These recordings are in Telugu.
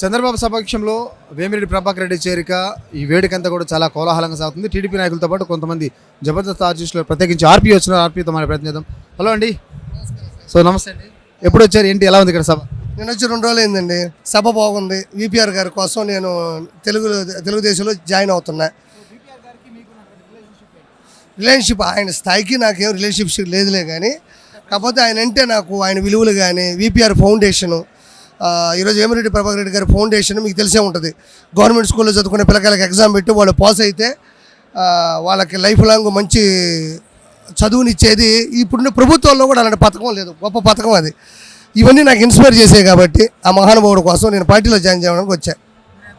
చంద్రబాబు సమక్షంలో వేమిరెడ్డి ప్రభాకర్ రెడ్డి చేరిక ఈ వేడుక అంతా కూడా చాలా కోలాహలంగా సాగుతుంది. టీడీపీ నాయకులతో పాటు కొంతమంది జబర్దస్త్ ఆర్టిస్టులు ప్రత్యేకించి ఆర్పీ వచ్చిన ఆర్పీతో మన ప్రయత్నం చేద్దాం హలో అండి. సో నమస్తే అండి. ఎప్పుడు వచ్చారు? ఏంటి? ఎలా ఉంది ఇక్కడ సభ? నేను వచ్చి రెండు రోజులు అయిందండి. సభ బాగుంది. విపిఆర్ గారి కోసం నేను తెలుగు తెలుగుదేశంలో జాయిన్ అవుతున్నా. రిలేషన్షిప్ ఆయన స్థాయికి నాకేం రిలేషన్షిప్ లేదులే కానీ కాకపోతే ఆయన అంటే నాకు ఆయన విలువలు కానీ విపిఆర్ ఫౌండేషను ఈరోజు వేమిరెడ్డి ప్రభాకర్ రెడ్డి గారి ఫౌండేషన్ మీకు తెలిసే ఉంటుంది. గవర్నమెంట్ స్కూల్లో చదువుకునే పిల్లకాయలకి ఎగ్జామ్ పెట్టి వాళ్ళు పాస్ అయితే వాళ్ళకి లైఫ్ లాంగ్ మంచి చదువునిచ్చేది. ఇప్పుడున్న ప్రభుత్వంలో కూడా అలాంటి పథకం లేదు. గొప్ప పథకం అది. ఇవన్నీ నాకు ఇన్స్పైర్ చేసాయి కాబట్టి ఆ మహానుభావుడు కోసం నేను పార్టీలో జాయిన్ చేయడానికి వచ్చా.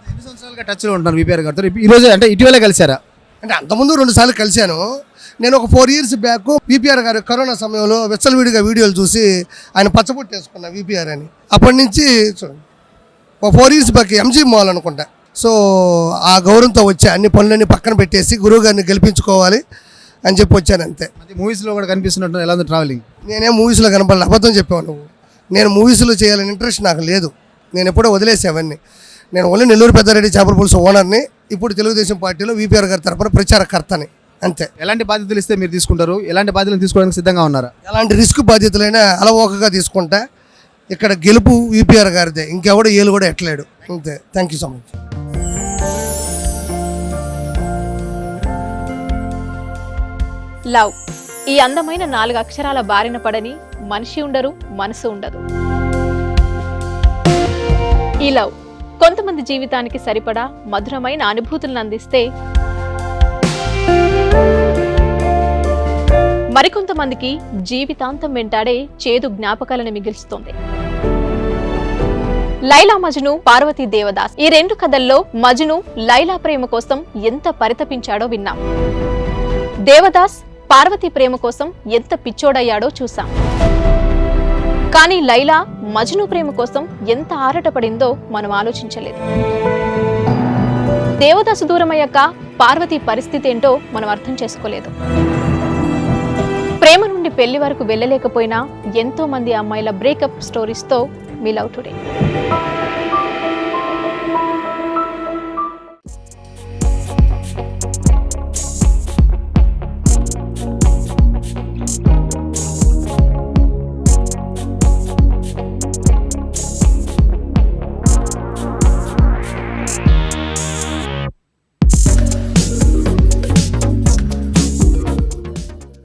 ఎన్ని సంవత్సరాలుగా టచ్లో ఉంటున్నారు విపిఆర్ గారితో? ఈ రోజు అంటే ఇటీవలే కలిసారా అంటే అంతకుముందు రెండు సార్లు కలిశాను. నేను ఒక ఫోర్ ఇయర్స్ బ్యాక్ విపిఆర్ గారు కరోనా సమయంలో విచ్చలవిడిగా వీడియోలు చూసి ఆయన పచ్చబొట్టు వేసుకున్నా విపిఆర్ అని. అప్పటి నుంచి చూడండి. ఒక four years back MG mall అనుకుంటా. సో ఆ గౌరవంతో వచ్చా అన్ని పనులన్నీ పక్కన పెట్టేసి గురువు గారిని గెలిపించుకోవాలి అని చెప్పి వచ్చాను అంతే. మూవీస్లో కూడా కనిపిస్తున్నట్టు ఎలా ఉంది ట్రావెలింగ్ నేనేం మూవీస్లో కనపడలే అబద్ధం చెప్పావు నువ్వు. నేను మూవీస్లో చేయాలని ఇంట్రెస్ట్ నాకు లేదు. నేను ఎప్పుడో వదిలేసే అవన్నీ. నేను ఓన్లీ నెల్లూరు పెద్దారెడ్డి చేపల పులుసు ఓనర్ని ఇప్పుడు తెలుగుదేశం పార్టీలో విపిఆర్ గారి తరపున ప్రచారకర్తని. అంతే. ఎలాంటి బాధ్యతలు ఇస్తే మీరు తీసుకుంటారు? ఎలాంటి బాధ్యతలు తీసుకోవడానికి సిద్ధంగా ఉన్నారా? ఎలాంటి రిస్క్ బాధ్యతలైనా అలవోకగా తీసుకుంటా. ఇక్కడ గెలుపు విపిఆర్ గారిదే. ఇంకెవడు ఏలు కూడా ఎట్టలేడు. అంతే. Thank you so much love. ఈ అందమైన నాలుగు అక్షరాల బారిన పడని మనిషి ఉండరు మనసు ఉండదు. ఈ లవ్ కొంతమంది జీవితానికి సరిపడా మధురమైన అనుభూతులను అందిస్తే మరికొంతమందికి జీవితాంతం వెంటాడే చేదు జ్ఞాపకాలను మిగిల్స్తుంది లైలా మజ్ను పార్వతీ దేవదాస్ ఈ రెండు కథల్లో మజ్ను లైలా ప్రేమ కోసం ఎంత పరితపించాడో విన్నాం. దేవదాస్ పార్వతి ప్రేమ కోసం ఎంత పిచ్చోడయ్యాడో చూశాం కానీ లైలా మజ్ను ప్రేమ కోసం ఎంత ఆరాటపడిందో మనం ఆలోచించలేదు. దేవదాసు దూరమయ్యాక పార్వతి పరిస్థితి ఏంటో మనం అర్థం చేసుకోలేదు. ప్రేమ నుండి పెళ్ళి వరకు వెళ్ళలేకపోయినా ఎంతో మంది అమ్మాయిల బ్రేకప్ స్టోరీస్తో మీ లవ్ టుడే